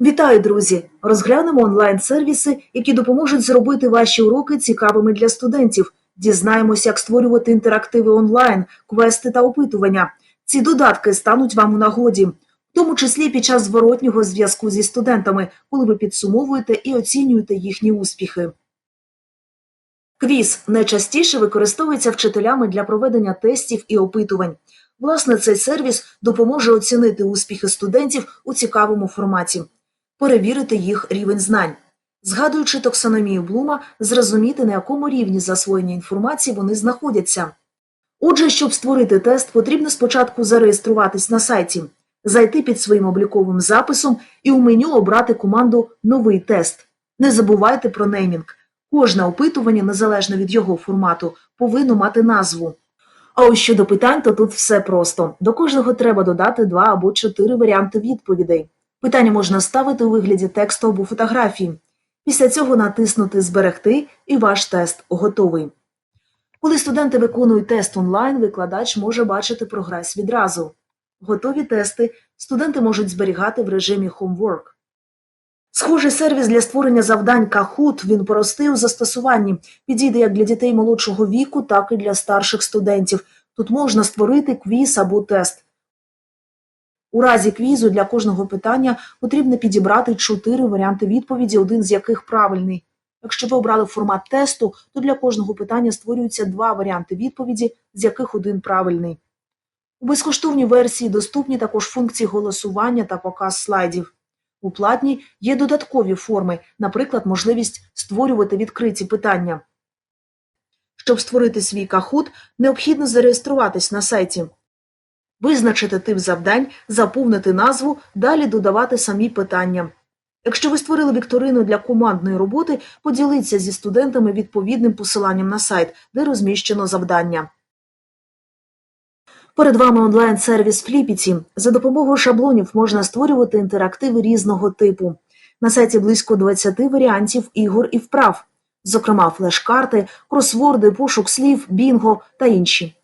Вітаю, друзі! Розглянемо онлайн-сервіси, які допоможуть зробити ваші уроки цікавими для студентів. Дізнаємося, як створювати інтерактиви онлайн, квести та опитування. Ці додатки стануть вам у нагоді, в тому числі під час зворотнього зв'язку зі студентами, коли ви підсумовуєте і оцінюєте їхні успіхи. Квіз найчастіше використовується вчителями для проведення тестів і опитувань. Власне, цей сервіс допоможе оцінити успіхи студентів у цікавому форматі, перевірити їх рівень знань, згадуючи таксономію Блума, зрозуміти, на якому рівні засвоєння інформації вони знаходяться. Отже, щоб створити тест, потрібно спочатку зареєструватись на сайті, зайти під своїм обліковим записом і у меню обрати команду Новий тест. Не забувайте про неймінг. Кожне опитування, незалежно від його формату, повинно мати назву. А ось щодо питань, то тут все просто. До кожного треба додати два або чотири варіанти відповідей. Питання можна ставити у вигляді тексту або фотографії. Після цього натиснути Зберегти і ваш тест готовий. Коли студенти виконують тест онлайн, викладач може бачити прогрес відразу. Готові тести студенти можуть зберігати в режимі Homework. Схожий сервіс для створення завдань Kahoot, він простий у застосуванні, підійде як для дітей молодшого віку, так і для старших студентів. Тут можна створити квіз або тест. У разі квізу для кожного питання потрібно підібрати чотири варіанти відповіді, один з яких правильний. Якщо ви обрали формат тесту, то для кожного питання створюються два варіанти відповіді, з яких один правильний. У безкоштовній версії доступні також функції голосування та показ слайдів. У платній є додаткові форми, наприклад, можливість створювати відкриті питання. Щоб створити свій кахут, необхідно зареєструватись на сайті, визначити тип завдань, заповнити назву, далі додавати самі питання. Якщо ви створили вікторину для командної роботи, поділіться зі студентами відповідним посиланням на сайт, де розміщено завдання. Перед вами онлайн-сервіс Фліпіті. За допомогою шаблонів можна створювати інтерактиви різного типу. На сайті близько 20 варіантів ігор і вправ, зокрема флеш-карти, кросворди, пошук слів, бінго та інші.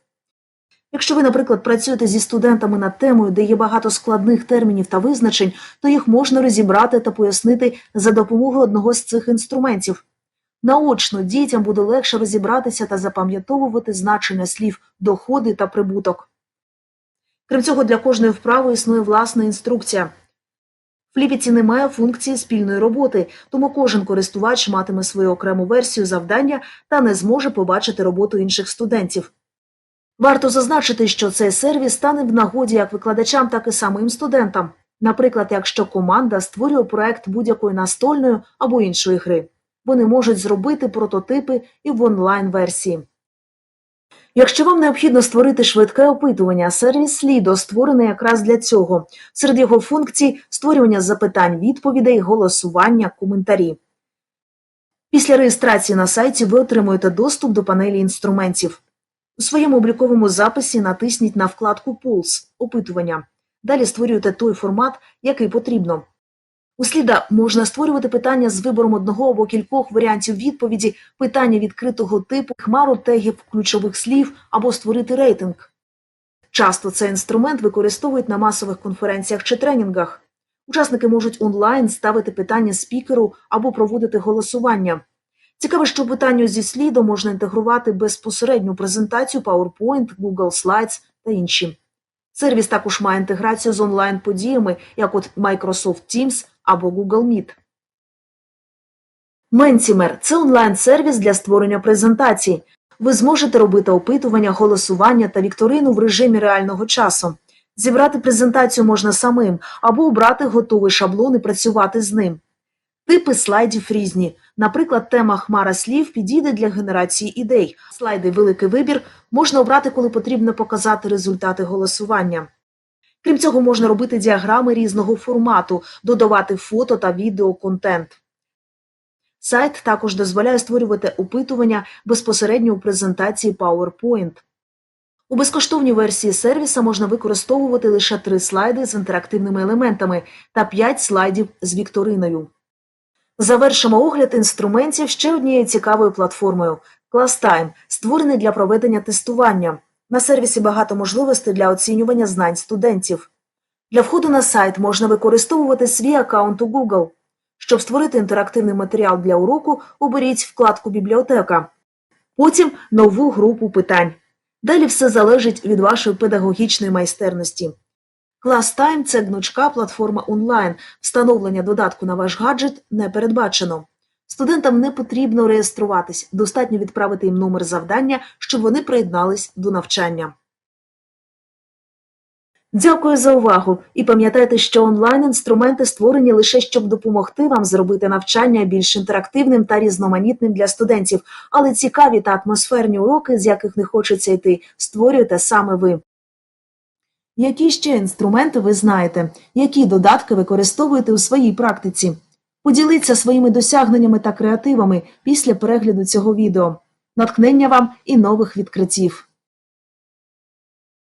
Якщо ви, наприклад, працюєте зі студентами над темою, де є багато складних термінів та визначень, то їх можна розібрати та пояснити за допомогою одного з цих інструментів. Наочно дітям буде легше розібратися та запам'ятовувати значення слів доходи та прибуток. Крім цього, для кожної вправи існує власна інструкція. В Фліпіті немає функції спільної роботи, тому кожен користувач матиме свою окрему версію завдання та не зможе побачити роботу інших студентів. Варто зазначити, що цей сервіс стане в нагоді як викладачам, так і самим студентам. Наприклад, якщо команда створює проект будь-якої настольної або іншої гри, вони можуть зробити прототипи і в онлайн-версії. Якщо вам необхідно створити швидке опитування, сервіс Lido створений якраз для цього. Серед його функцій створювання запитань, відповідей, голосування, коментарі. Після реєстрації на сайті ви отримуєте доступ до панелі інструментів. У своєму обліковому записі натисніть на вкладку Pulse – опитування. Далі створюєте той формат, який потрібно. У сліда можна створювати питання з вибором одного або кількох варіантів відповіді, питання відкритого типу, хмару тегів, ключових слів або створити рейтинг. Часто цей інструмент використовують на масових конференціях чи тренінгах. Учасники можуть онлайн ставити питання спікеру або проводити голосування. Цікаво, що питання зі слідом можна інтегрувати безпосередню презентацію PowerPoint, Google Slides та інші. Сервіс також має інтеграцію з онлайн-подіями, як от Microsoft Teams або Google Meet. Mentimer – це онлайн-сервіс для створення презентацій. Ви зможете робити опитування, голосування та вікторину в режимі реального часу. Зібрати презентацію можна самим або обрати готовий шаблон і працювати з ним. Типи слайдів різні. Наприклад, тема хмара слів підійде для генерації ідей. Слайди великий вибір можна обрати, коли потрібно показати результати голосування. Крім цього, можна робити діаграми різного формату, додавати фото та відеоконтент. Сайт також дозволяє створювати опитування безпосередньо у презентації PowerPoint. У безкоштовній версії сервіса можна використовувати лише три слайди з інтерактивними елементами та п'ять слайдів з вікториною. Завершимо огляд інструментів ще однією цікавою платформою ClassTime, створений для проведення тестування. На сервісі багато можливостей для оцінювання знань студентів. Для входу на сайт можна використовувати свій аккаунт у Google. Щоб створити інтерактивний матеріал для уроку, оберіть вкладку Бібліотека. Потім нову групу питань. Далі все залежить від вашої педагогічної майстерності. ClassTime – це гнучка платформа онлайн. Встановлення додатку на ваш гаджет не передбачено. Студентам не потрібно реєструватись, достатньо відправити їм номер завдання, щоб вони приєднались до навчання. Дякую за увагу і пам'ятайте, що онлайн-інструменти створені лише щоб допомогти вам зробити навчання більш інтерактивним та різноманітним для студентів, але цікаві та атмосферні уроки, з яких не хочеться йти, створюєте саме ви. Які ще інструменти ви знаєте? Які додатки використовуєте у своїй практиці? Поділіться своїми досягненнями та креативами після перегляду цього відео. Натхнення вам і нових відкриттів!